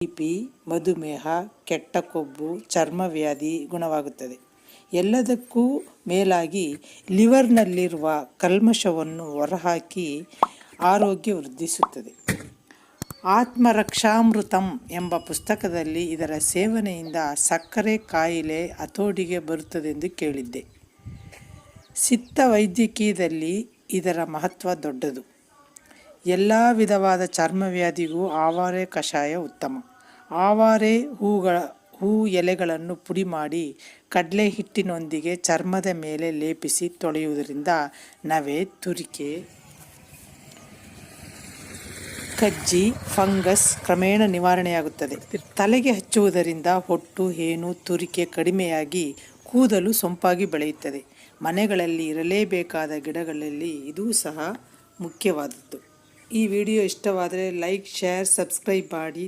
B ಮಧುಮೇಹ ಕೆಟ್ಟ ಕೊಬ್ಬು ಚರ್ಮವ್ಯಾಧಿ ಗುಣವಾಗುತ್ತದೆ. ಎಲ್ಲದಕ್ಕೂ ಮೇಲಾಗಿ ಲಿವರ್ನಲ್ಲಿರುವ ಕಲ್ಮಶವನ್ನು ಹೊರಹಾಕಿ ಆರೋಗ್ಯ ವೃದ್ಧಿಸುತ್ತದೆ. ಆತ್ಮರಕ್ಷಾಮೃತಂ ಎಂಬ ಪುಸ್ತಕದಲ್ಲಿ ಇದರ ಸೇವನೆಯಿಂದ ಸಕ್ಕರೆ ಕಾಯಿಲೆ ಹತೋಟಿಗೆ ಬರುತ್ತದೆಂದು ಕೇಳಿದ್ದೆ. ಸಿದ್ಧ ವೈದ್ಯಕೀಯದಲ್ಲಿ ಇದರ ಮಹತ್ವ ದೊಡ್ಡದು. ಎಲ್ಲ ವಿಧವಾದ ಚರ್ಮವ್ಯಾಧಿಗೂ ಆವಾರೆ ಕಷಾಯ ಉತ್ತಮ. ಆವಾರೆ ಹೂಗಳ, ಹೂ ಎಲೆಗಳನ್ನು ಪುಡಿ ಮಾಡಿ ಕಡಲೆ ಹಿಟ್ಟಿನೊಂದಿಗೆ ಚರ್ಮದ ಮೇಲೆ ಲೇಪಿಸಿ ತೊಳೆಯುವುದರಿಂದ ನವೆ, ತುರಿಕೆ, ಕಜ್ಜಿ, ಫಂಗಸ್ ಕ್ರಮೇಣ ನಿವಾರಣೆಯಾಗುತ್ತದೆ. ತಲೆಗೆ ಹಚ್ಚುವುದರಿಂದ ಹೊಟ್ಟು, ಹೇನು, ತುರಿಕೆ ಕಡಿಮೆಯಾಗಿ ಕೂದಲು ಸೊಂಪಾಗಿ ಬೆಳೆಯುತ್ತದೆ. ಮನೆಗಳಲ್ಲಿ ಇರಲೇಬೇಕಾದ ಗಿಡಗಳಲ್ಲಿ ಇದೂ ಸಹ ಮುಖ್ಯವಾದದ್ದು. ಈ ವಿಡಿಯೋ ಇಷ್ಟವಾದರೆ ಲೈಕ್ ಶೇರ್ ಸಬ್ಸ್ಕ್ರೈಬ್ ಮಾಡಿ.